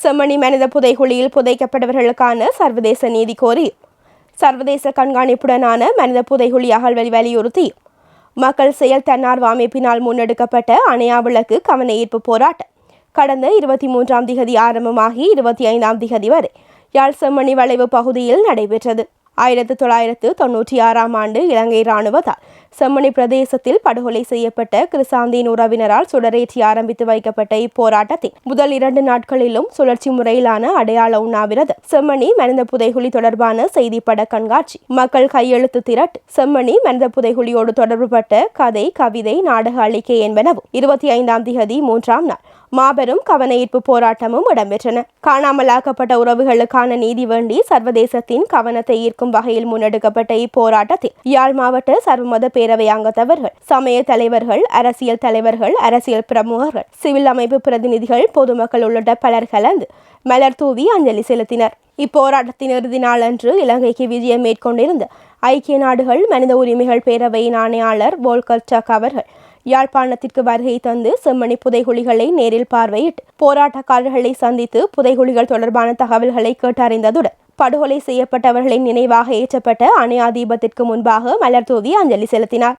செம்மணி மனித புதைகுழியில் புதைக்கப்பட்டவர்களுக்கான சர்வதேச நீதி கோரி சர்வதேச கண்காணிப்புடனான மனித புதைகுழி அகழ்வெளி வலியுறுத்தி மக்கள் செயல் தன்னார்வ அமைப்பினால் முன்னெடுக்கப்பட்ட அணையா விளக்கு கவன ஈர்ப்பு போராட்டம். கடந்த இருபத்தி மூன்றாம் திகதி ஆரம்பமாகி இருபத்தி ஐந்தாம் திகதி வரை யாழ் செம்மணி வளைவு பகுதியில் நடைபெற்றது. ஆயிரத்து தொள்ளாயிரத்து தொன்னூற்றி ஆறாம் ஆண்டு இலங்கை இராணுவத்தால். செம்மணி பிரதேசத்தில் படுகொலை செய்யப்பட்ட கிறிசாந்தின் உறவினரால் சுடரேற்றி ஆரம்பித்து வைக்கப்பட்ட இப்போராட்டத்தில் முதல் இரண்டு நாட்களிலும் சுழற்சி முறையிலான அடையாள உண்ணாவிரதம். செம்மணி மனித புதைகுழி தொடர்பான செய்திப்பட கண்காட்சி. மக்கள் கையெழுத்து திரட்டு. செம்மணி மனித புதைகுழியோடு தொடர்புபட்ட கதை கவிதை நாடக அளிக்கை என்பனவும் இருபத்தி ஐந்தாம் திகதி மூன்றாம் நாள். மாபெரும் கவனயீர்ப்பு போராட்டமும் இடம்பெற்றன. காணாமலாக்கப்பட்ட உறவுகளுக்கான நீதி வேண்டி சர்வதேசத்தின் கவனத்தை ஈர்க்கும் வகையில் முன்னெடுக்கப்பட்ட இப்போராட்டத்தில் யாழ் மாவட்ட சர்வமத பேரவை அங்கத்தவர்கள் சமய தலைவர்கள் அரசியல் தலைவர்கள் அரசியல் பிரமுகர்கள் சிவில் அமைப்பு பிரதிநிதிகள் பொதுமக்கள் உள்ளிட்ட பலர் கலந்து மலர் தூவி அஞ்சலி செலுத்தினர். இப்போராட்டத்தின் இறுதி நாளன்று இலங்கைக்கு விஜயம் மேற்கொண்டிருந்த ஐக்கிய நாடுகள் மனித உரிமைகள் பேரவையின் ஆணையாளர் வோல்கர் சக் அவர்கள் யாழ்ப்பாணத்திற்கு வருகை தந்து செம்மணி புதைகுழிகளை நேரில் பார்வையிட்டு போராட்டக்காரர்களை சந்தித்து புதைகுழிகள் தொடர்பான தகவல்களை கேட்டறிந்ததுடன் படுகொலை செய்யப்பட்டவர்களின் நினைவாக ஏற்றப்பட்ட அணையா தீபத்திற்கு முன்பாக மலர் தூவி அஞ்சலி செலுத்தினார்.